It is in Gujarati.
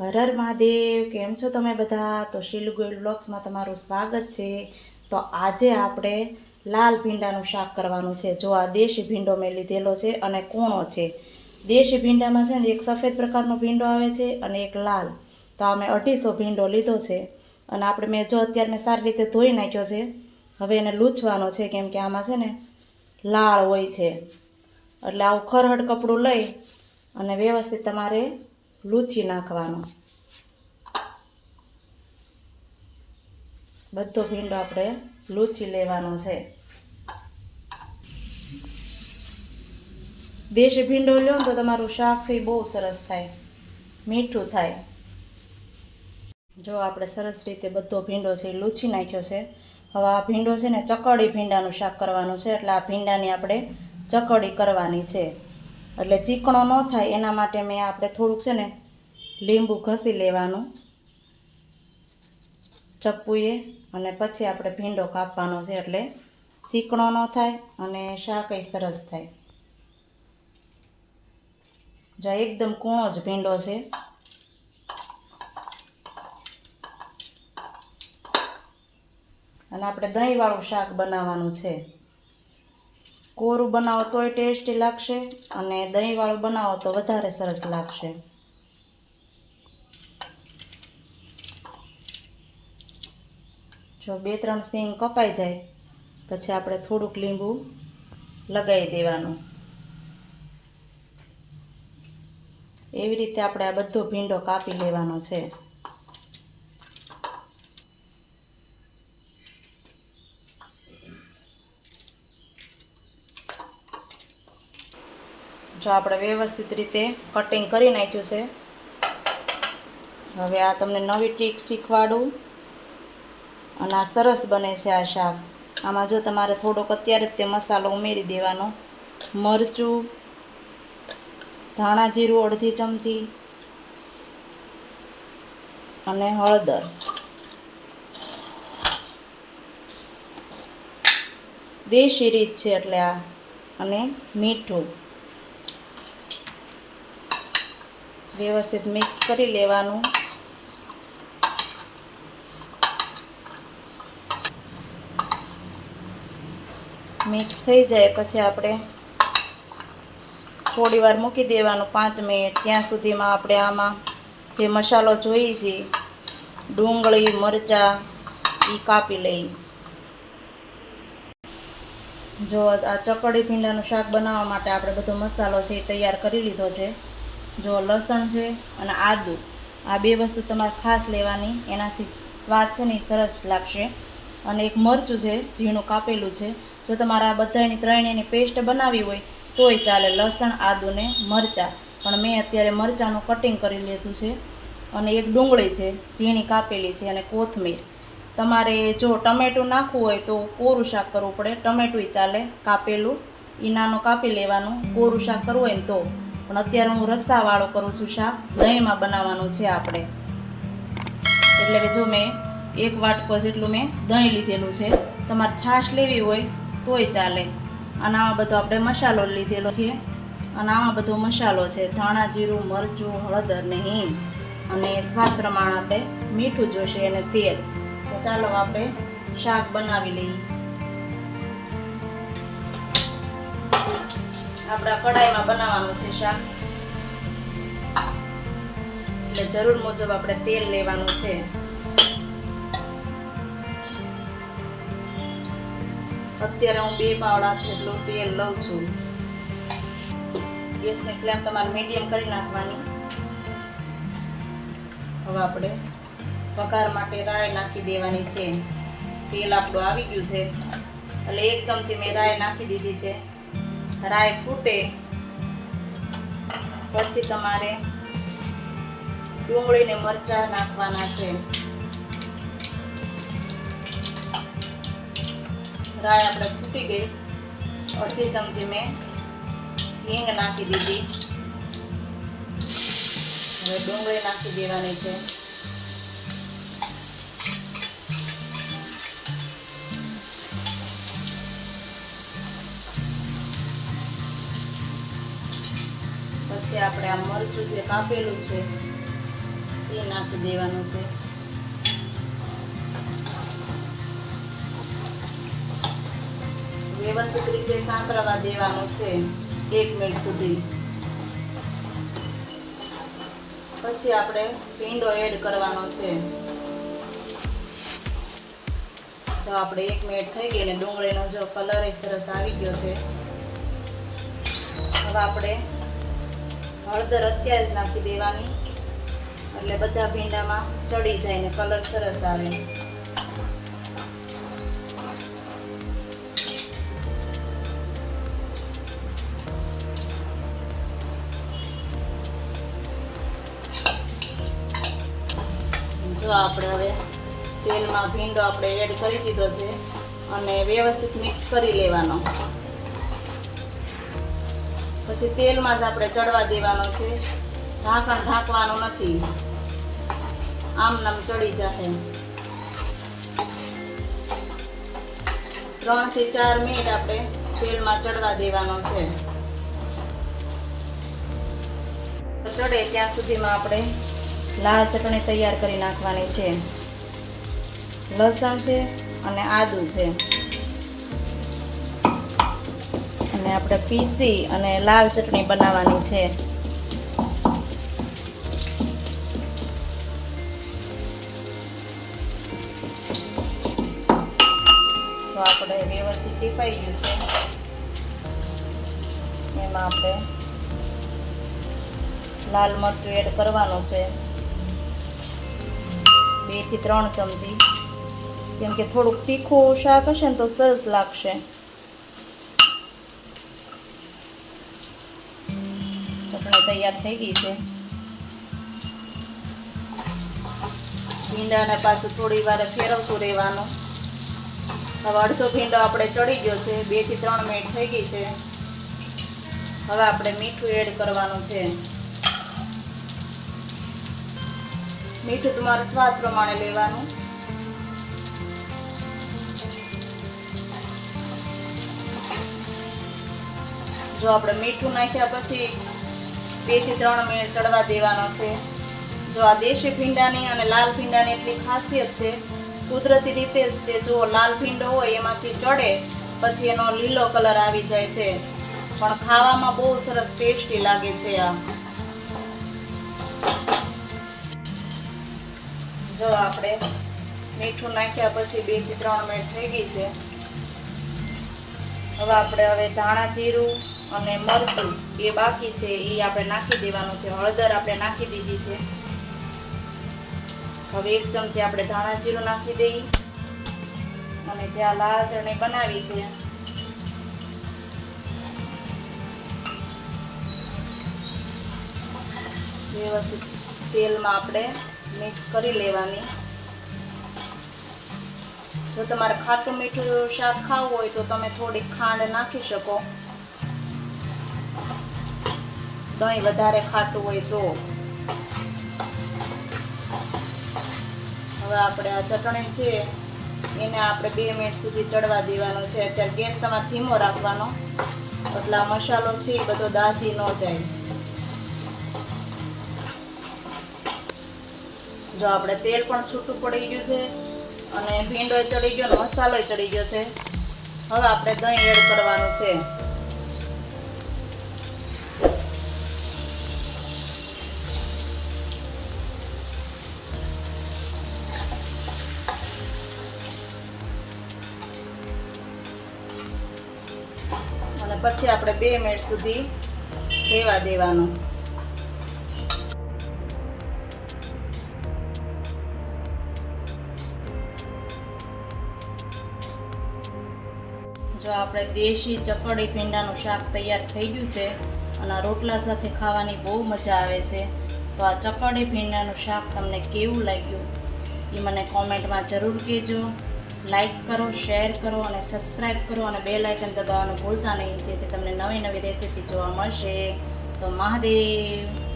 હર હર મહાદેવ, કેમ છો તમે બધા? તો શીલ બ્લોગ્સમાં તમારું સ્વાગત છે. તો આજે આપણે લાલ ભીંડાનું શાક કરવાનું છે. જો આ દેશી ભીંડો મેં લીધેલો છે અને કૂણો છે. દેશી ભીંડામાં છે ને એક સફેદ પ્રકારનો ભીંડો આવે છે અને એક લાલ. તો આ મેં અઢીસો ભીંડો લીધો છે અને આપણે મેં જો અત્યારે મેં સારી રીતે ધોઈ નાખ્યો છે. હવે એને લૂછવાનો છે કેમ કે આમાં છે ને લાળ હોય છે. એટલે આવું ખરહડ કપડું લઈ અને વ્યવસ્થિત તમારે લૂછી નાખવાનો. બધો ભીંડો આપણે લૂછી લેવાનો છે. દેશી ભીંડો લ્યો તો તમારું શાક છે એ બહુ સરસ થાય. મીઠું થાય. જો આપણે સરસ રીતે બધો ભીંડો છે એ લૂછી નાખ્યો છે. હવે આ ભીંડો છે ને ચકડી ભીંડાનું શાક કરવાનું છે એટલે આ ભીંડાની આપણે ચકડી કરવાની છે. એટલે ચીકણો ન થાય, એના માટે મેં આપણે થોડુંક છે ને લીંબુ ઘસી લેવાનું. ચપ્પુએ અને પછી આપણે ભીંડો કાપવાનો છે એટલે ચીકણો ન થાય અને શાકય સરસ થાય. જો એકદમ કૂણો જ ભીંડો છે. અને આપણે દહીંવાળું શાક બનાવવાનું છે. કોરું બનાવો તોય ટેસ્ટી લાગશે અને દહીંવાળું બનાવો તો વધારે સરસ લાગશે. જો બે ત્રણ સિંગ કપાઈ જાય, પછી આપણે થોડુંક લીંબુ લગાવી દેવાનું. એવી રીતે આપણે આ બધો ભીંડો કાપી લેવાનો છે. જો આપણે વ્યવસ્થિત રીતે કટિંગ કરી નાખ્યું છે. હવે આ તમને નવી ટ્રીક શીખવાડું. અને આ સરસ બને છે આ શાક. આમાં જો તમારે થોડોક અત્યારે જ તે મસાલો ઉમેરી દેવાનો. મરચું, ધાણા જીરું અડધી ચમચી અને હળદર. દેશી રીત છે એટલે આ. અને મીઠું. વ્યવસ્થિત મિક્સ કરી લેવાનું. મિક્સ થઈ જાય પછી આપણે થોડી વાર મૂકી દેવાનું પાંચ મિનિટ. ત્યાં સુધીમાં આપણે આમાં જે મસાલો જોઈએ છે, ડુંગળી, મરચાં એ કાપી લઈ. જો આ ચકડી ભીંડાનું શાક બનાવવા માટે આપણે બધો મસાલો છે એ તૈયાર કરી લીધો છે. જો લસણ છે અને આદું, આ બે વસ્તુ તમારે ખાસ લેવાની. એનાથી સ્વાદ છે ને એ સરસ લાગશે. અને એક મરચું છે, ઝીણું કાપેલું છે. જો તમારે આ બધાની ત્રણેયની પેસ્ટ બનાવી હોય, તોય ચાલે લસણ, આદું ને મરચાં. પણ મેં અત્યારે મરચાંનું કટિંગ કરી લીધું છે. અને એક ડુંગળી છે, ઝીણી કાપેલી છે અને કોથમીર. તમારે જો ટમેટું નાખવું હોય તો કોરું શાક કરવું પડે. ટમેટુંય ચાલે કાપેલું. ઈ નાનું કાપી લેવાનું. કોરું શાક કરવું હોય ને તો. પણ અત્યારે હું રસ્તાવાળો કરું છું શાક. દહીંમાં બનાવવાનું છે આપણે. એટલે જો મેં એક વાટકો જેટલું મેં દહીં લીધેલું છે. તમારે છાશ લેવી હોય તોય ચાલે. અને આમાં બધો આપણે મસાલો લીધેલો છે. અને આમાં બધો મસાલો છે. ધાણા, જીરું, મરચું, હળદર ને હિંગ. અને સ્વાદ પ્રમાણે આપણે મીઠું જોશે અને તેલ. તો ચાલો આપણે શાક બનાવી લઈએ. આપણા કઢાઈમાં બનાવવાનું છે શાક. એટલે જરૂર મુજબ આપણે તેલ લેવાનું છે. અત્યારે હું બે પાવડા જેટલું તેલ લઉં છું. ગેસની ફ્લેમ તમારે મીડિયમ કરી નાખવાની. હવે આપણે વઘાર માટે રાય નાખી દેવાની છે. તેલ આપણું આવી ગયું છે. એટલે એક ચમચી મેં રાય નાખી દીધી છે. રાય ફૂટે. પછી તમારે ડુંગળીને મરચાં નાખવાના છે. રાય આપણે ફૂટી ગઈ. અડધી ચમચી મેં હિંગ નાખી દીધી. હવે ડુંગળી નાખી દેવાની છે. પછી આપણે આ મરચું જે કાપેલું છે, એ નાખી દેવાનું છે. વ્યવસ્થિત રીતે સાંતળવા દેવાનું છે, એક મિનિટ સુધી. પછી આપણે ભીંડો એડ કરવાનો છે. તો આપણે એક મિનિટ થઈ ગઈ ને ડુંગળીનો જો કલર એ સરસ આવી ગયો છે. હવે આપણે હળદર અત્યારે જ નાખી દેવાની. એટલે બધા ભીંડામાં ચડી જાય ને કલર સરસ આવે. જો આપણે હવે તેલમાં ભીંડો આપણે એડ કરી દીધો છે અને વ્યવસ્થિત મિક્સ કરી લેવાનો. પછી તેલમાં જ આપણે ચડવા દેવાનો છે. ઢાંકણ ઢાંકવાનું નથી. આમ નામ ચડી જશે ત્રણથી ચાર મિનિટ આપણે તેલમાં ચડવા દેવાનો છે. ચડે ત્યાં સુધીમાં આપણે લાલ ચટણી તૈયાર કરી નાખવાની છે. લસણ છે અને આદું છે. આપણે પીસી અને લાલ ચટણી બનાવવાની છે. તો આપણે વ્યવસ્થિત ટીપાઈ ગયું છે. એમાં આપણે લાલ મરચું એડ કરવાનું છે. બેથી ત્રણ ચમચી. કેમ કે થોડુંક તીખું શાક હશે ને તો સરસ લાગશે. તૈયાર થઈ ગઈ છે. ભીંડાને પાછું થોડી વાર ફેરવતું રહેવાનું. હવે અડધો ભીંડો આપણે ચડી ગયો છે, બેથી ત્રણ મિનિટ થઈ ગઈ છે. હવે આપણે મીઠું એડ કરવાનું છે. મીઠું તમારા સ્વાદ પ્રમાણે લેવાનું. જો આપણે મીઠું નાખ્યા પછી બેથી ત્રણ મિનિટ ચડવા દેવાનો છે. જો આ દેશી ભીંડાની અને લાલ ભીંડાની એટલી ખાસિયત છે, કુદરતી રીતે જ તે જો લાલ ભીંડો હોય એમાંથી ચડે, પછી એનો લીલો કલર આવી જાય છે. પણ ખાવામાં બહુ સરસ ટેસ્ટી લાગે છે આ. જો આપણે મીઠું નાખ્યા પછી બેથી ત્રણ મિનિટ થઈ ગઈ છે. હવે આપણે હવે ધાણા જીરું અને મરચું એ બાકી છે, એ આપણે નાખી દેવાનું છે. હળદર આપણે નાખી દીધી છે. હવે એક ચમચી આપણે ધાણા જીરું નાખી દઈએ. અને જે આ લાલ ચટણી બનાવી છે વ્યવસ્થિત તેલમાં આપણે મિક્સ કરી લેવાની. જો તમારે ખાટું મીઠું શાક ખાવું હોય તો તમે થોડીક ખાંડ નાખી શકો. દહીં વધારે ખાટું હોય તો. હવે આપણે આ ચટણી છે, એને આપણે બે મિનિટ સુધી ચડવા દેવાનો છે. અત્યારે ગેસ તમારે ધીમો રાખવાનો, એટલે મસાલો છે એ બધો દાજી ન જાય. જો આપણે તેલ પણ છૂટું પડી ગયું છે અને ભીંડો ચડી ગયો મસાલો ચડી ગયો છે. હવે આપણે દહીં એડ કરવાનું છે. અને પછી આપણે બે મિનિટ સુધી રહેવા દેવાનું. જો આપણે દેશી ચકડી ભીંડાનું શાક તૈયાર થઈ ગયું છે અને રોટલા સાથે ખાવાની બહુ મજા આવે છે, તો આ ચકડી ભીંડાનું શાક તમને કેવું લાગ્યું એ મને કોમેન્ટમાં જરૂર કહેજો. લાઈક કરો શેર કરો અને સબસ્ક્રાઈબ કરો અને બે લાઇકન દબાવવાનું ભૂલતા નહીં, જેથી તમને નવી નવી રેસીપી જોવા મળશે. તો મહાદેવ!